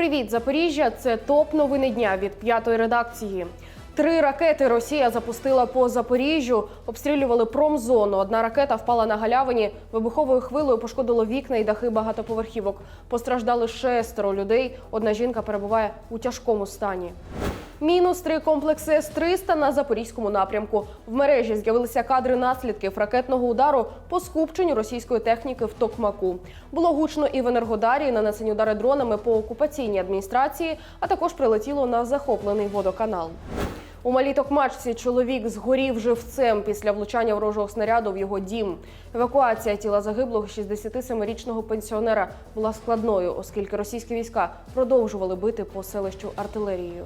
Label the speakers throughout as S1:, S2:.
S1: Привіт, Запоріжжя! Це топ новини дня від п'ятої редакції. Три ракети Росія запустила по Запоріжжю, обстрілювали промзону. Одна ракета впала на галявині, вибуховою хвилою пошкодило вікна і дахи багатоповерхівок. Постраждали шестеро людей. Одна жінка перебуває у тяжкому стані. Мінус три комплекси С-300 на запорізькому напрямку. В мережі з'явилися кадри наслідків ракетного удару по скупченню російської техніки в Токмаку. Було гучно і в Енергодарі нанесені удари дронами по окупаційній адміністрації, а також прилетіло на захоплений водоканал. У малій Токмачці чоловік згорів живцем після влучання ворожого снаряду в його дім. Евакуація тіла загиблого 67-річного пенсіонера була складною, оскільки російські війська продовжували бити по селищу артилерією.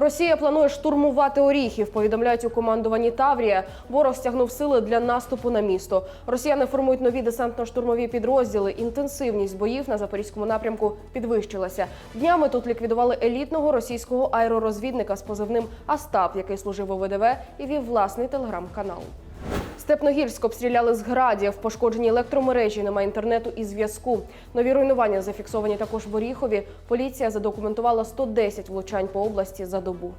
S1: Росія планує штурмувати Оріхів. Повідомляють у командуванні Таврія. Ворог стягнув сили для наступу на місто. Росіяни формують нові десантно-штурмові підрозділи. Інтенсивність боїв на запорізькому напрямку підвищилася. Днями тут ліквідували елітного російського аеророзвідника з позивним Астап, який служив у ВДВ і вів власний телеграм-канал. Степногірськ обстріляли з градів, пошкоджені електромережі, немає інтернету і зв'язку. Нові руйнування зафіксовані також в Оріхові. Поліція задокументувала 110 влучань по області за добу.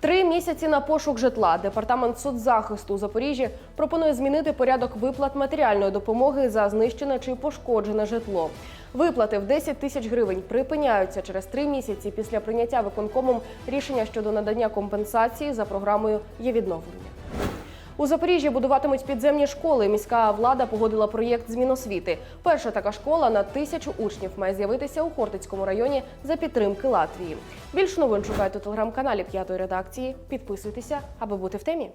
S1: Три місяці на пошук житла. Департамент соцзахисту у Запоріжжі пропонує змінити порядок виплат матеріальної допомоги за знищене чи пошкоджене житло. Виплати в 10 тисяч гривень припиняються через три місяці після прийняття виконкомом рішення щодо надання компенсації за програмою є відновлення. У Запоріжжі будуватимуть підземні школи. Міська влада погодила проєкт змін освіти. Перша така школа на тисячу учнів має з'явитися у Хортицькому районі за підтримки Латвії. Більше новин шукайте у телеграм-каналі п'ятої редакції. Підписуйтеся, аби бути в темі.